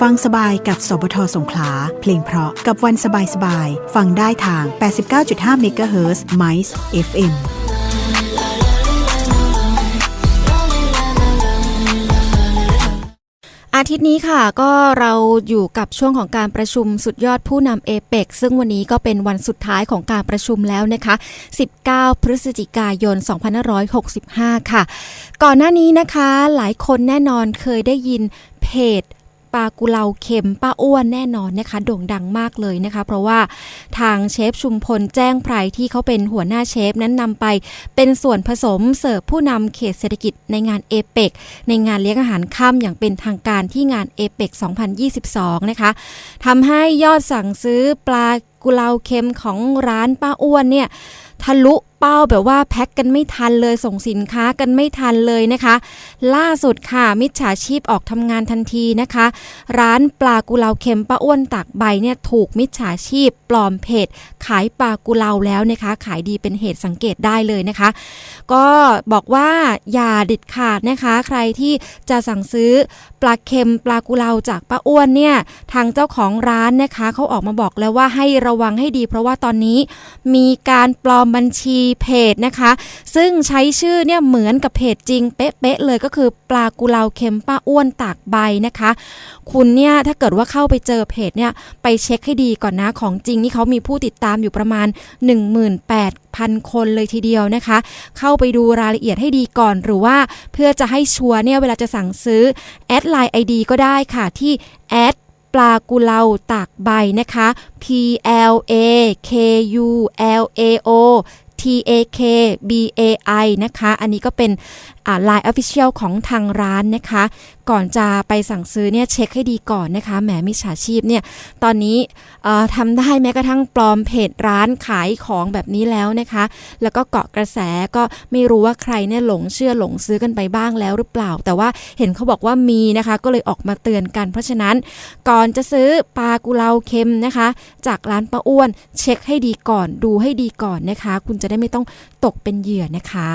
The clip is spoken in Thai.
ฟังสบายกับสบทสงขลา เพลงเพราะกับวันสบายสบาย ฟังได้ทาง 89.5เมกะเฮิรตซ์ MICE FM อาทิตย์นี้ค่ะก็เราอยู่กับช่วงของการประชุมสุดยอดผู้นำเอเปกซึ่งวันนี้ก็เป็นวันสุดท้ายของการประชุมแล้วนะคะ 19 พฤศจิกายน 2565 ค่ะ ก่อนหน้านี้นะคะหลายคนแน่นอนเคยได้ยินเพจ ปลากุเลาเค็มป้าอ้วนแน่นอนนะคะ โด่งดังมากเลยนะคะ เพราะว่าทางเชฟชุมพลแจ้งไพรที่เขาเป็นหัวหน้าเชฟนั้นนำไป เป็นส่วนผสมเสิร์ฟผู้นำเขตเศรษฐกิจในงานเอเปกในงานเลี้ยงอาหารค่ำอย่างเป็นทางการที่งานเอเปก2022 นะคะทำให้ยอดสั่งซื้อปลากุเลาเค็มของร้านป้าอ้วนเนี่ยทะลุ เป้าแบบว่าแพ็คกันไม่ทันเลยส่งสินค้ากันไม่ทันเลยนะคะ ล่าสุดค่ะมิจฉาชีพออกทำงานทันทีนะคะ ร้านปลากุเลาเค็มป้าอ้วนตากใบเนี่ยถูกมิจฉาชีพปลอมเพจขายปลากุเลาแล้วนะคะ ขายดีเป็นเหตุสังเกตได้เลยนะคะ ก็บอกว่าอย่าเด็ดขาดนะคะ ใครที่จะสั่งซื้อปลาเค็มปลากุเลาจากป้าอ้วนเนี่ยทางเจ้าของร้านนะคะเขาออกมาบอกแล้วว่าให้ระวังให้ดี เพราะว่าตอนนี้มีการปลอมบัญชีเพจนะคะ ซึ่งใช้ชื่อเนี่ยเหมือนกับเพจจริงเป๊ะๆเลยก็คือปลากุเลาเค็มป้าอ้วนตากใบนะคะ คุณเนี่ยถ้าเกิดว่าเข้าไปเจอเพจเนี่ยไปเช็คให้ดีก่อนนะของจริงนี่เขามีผู้ติดตามอยู่ประมาณ 18,000คนเลยทีเดียวนะคะ เข้าไปดูรายละเอียดให้ดีก่อนหรือว่าเพื่อจะให้ชัวร์เนี่ยเวลาจะสั่งซื้อ แอดไลน์ ID ก็ได้ค่ะที่แอดปลากุเลาตากใบนะคะ P L A K U L A O T A K B A I นะคะ อันนี้ก็เป็นไลน์ Official ของทางร้านนะคะ ก่อนจะไปสั่งซื้อเนี่ยเช็คให้ดีก่อนนะคะ แหมมิจฉาชีพเนี่ย ตอนนี้ทำได้แม้กระทั่งปลอมเพจร้านขายของแบบนี้แล้วนะคะ แล้วก็เกาะกระแสก็ไม่รู้ว่าใครเนี่ยหลงเชื่อหลงซื้อกันไปบ้างแล้วหรือเปล่า แต่ว่าเห็นเขาบอกว่ามีนะคะ ก็เลยออกมาเตือนกัน เพราะฉะนั้นก่อนจะซื้อปลากุเลาเค็มนะคะ จากร้านป้าอ้วน เช็คให้ดีก่อนดูให้ดีก่อนนะคะ คุณจะได้ไม่ต้องตกเป็นเหยื่อนะคะ